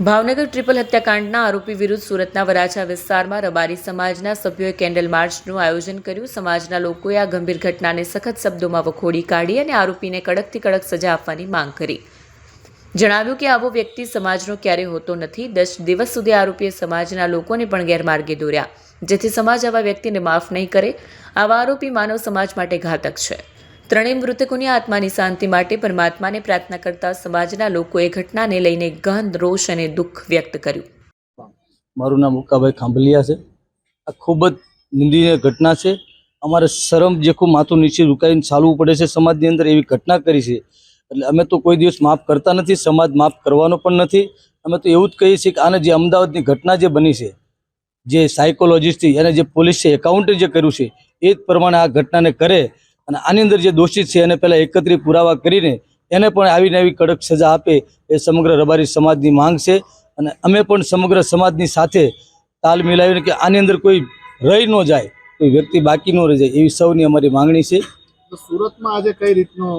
Bhavnagar triple હત્યાકાંડના આરોપી વિરુદ્ધ સુરતના વરાછા વિસ્તારમાં રબારી સમાજના સભ્યોએ કેન્ડલ માર્ચનું આયોજન કર્યું. સમાજના લોકોએ આ ગંભીર ઘટનાને સખત શબ્દોમાં વખોડી કાઢી અને આરોપીને કડકથી કડક સજા આપવાની માંગ કરી. જણાવ્યું કે આવો વ્યક્તિ સમાજનો ક્યારેય હોતો નથી. દસ દિવસ સુધી આરોપીએ સમાજના લોકોને પણ ગેરમાર્ગે દોર્યા. જેથી સમાજ આવા વ્યક્તિને માફ નહીં કરે. આવા આરોપી માનવ સમાજ માટે ઘાતક છે. ત્રણેય મૃતકોની આત્માની શાંતિ માટે પરમાત્માને પ્રાર્થના કરતા સમાજના લોકોએ ઘટનાને લઈને ગહન રોષ અને દુઃખ વ્યક્ત કર્યું. મારું નામ ઉકાભાઈ ખાંભલિયા છે. આ ખૂબ જ નિંદનીય ઘટના છે. અમારે શરમ જેખું માથું નીચે ઝુકાવીને ચાલવું પડે છે. સમાજની અંદર એવી ઘટના કરી છે. એટલે અમે તો કોઈ દિવસ માફ કરતા નથી. સમાજ માફ કરવાનો પણ નથી. અમે તો એવું જ કહીએ છીએ કે આને જે અમદાવાદની ઘટના જે બની છે, જે સાયકોલોજીસ્ટથી અને જે પોલીસ છે એકાઉન્ટે જે કર્યું છે, એ જ પ્રમાણે આ ઘટનાને કરે. અને આની અંદર જે દોષિત છે, એને પહેલાં એકત્રિત પુરાવા કરીને એને પણ આવીને આવી કડક સજા આપે એ સમગ્ર રબારી સમાજની માંગ છે. અને અમે પણ સમગ્ર સમાજની સાથે તાલ મિલાવીને કે આની અંદર કોઈ રહી ન જાય, કોઈ વ્યક્તિ બાકી ન રહી જાય એવી સૌની અમારી માંગણી છે. સુરતમાં આજે કઈ રીતનું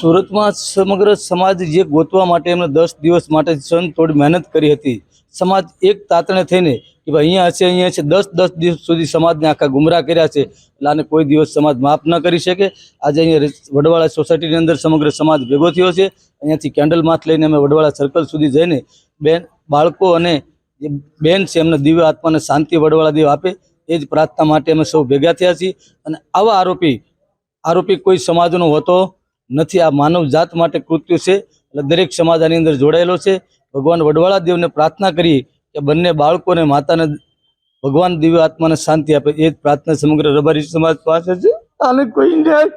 સુરતમાં સમગ્ર સમાજ જે ગોતવા માટે એમણે દસ દિવસ માટે સન થોડી મહેનત કરી હતી, સમાજ એક તાતણે થઈને કે ભાઈ અહીંયા હશે, અહીંયા છે દસ દસ દિવસ સુધી સમાજને આખા ગુમરાહ કર્યા છે. એટલે આને કોઈ દિવસ સમાજ માફ ન કરી શકે. આજે અહીંયા વડવાળા સોસાયટીની અંદર સમગ્ર સમાજ ભેગો થયો છે. અહીંયાથી કેન્ડલ માથ લઈને અમે વડવાળા સર્કલ સુધી જઈને બેન, બાળકો અને જે બેન છે, એમને દિવ્ય આત્માને શાંતિ વડવાળા દેવ આપે. એ જ પ્રાર્થના માટે અમે સૌ ભેગા થયા છીએ. અને આવા આરોપી આરોપી કોઈ સમાજનો હોતો નથી. આ માનવ જાત માટે કૃત્ય છે. એટલે દરેક સમાજ આની અંદર જોડાયેલો છે. ભગવાન વડવાળા દેવને પ્રાર્થના કરી કે બંને બાળકોને માતાને ભગવાન દિવ્ય આત્માને શાંતિ આપે. એ જ પ્રાર્થના સમગ્ર રબારી સમાજ પાસે છે. આને કોઈ ન્યાય.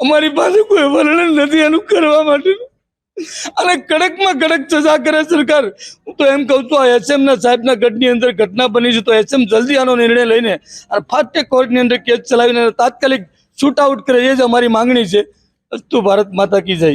અમારી પાસે કોઈ વર્ણન નથી એનું કરવા માટે અને કડકમાં કડક સજા કરે સરકાર. હું તો એમ કહું છું, આ એસએમ ના સાહેબના ગઢની અંદર ઘટના બની છે, તો એસએમ જલ્દી આનો નિર્ણય લઈને અને ફાસ્ટ કોર્ટની અંદર કેસ ચલાવીને તાત્કાલિક શૂટ આઉટ કરે, એ જ અમારી માંગણી છે. અસ્તુ ભારત માતા કી જય.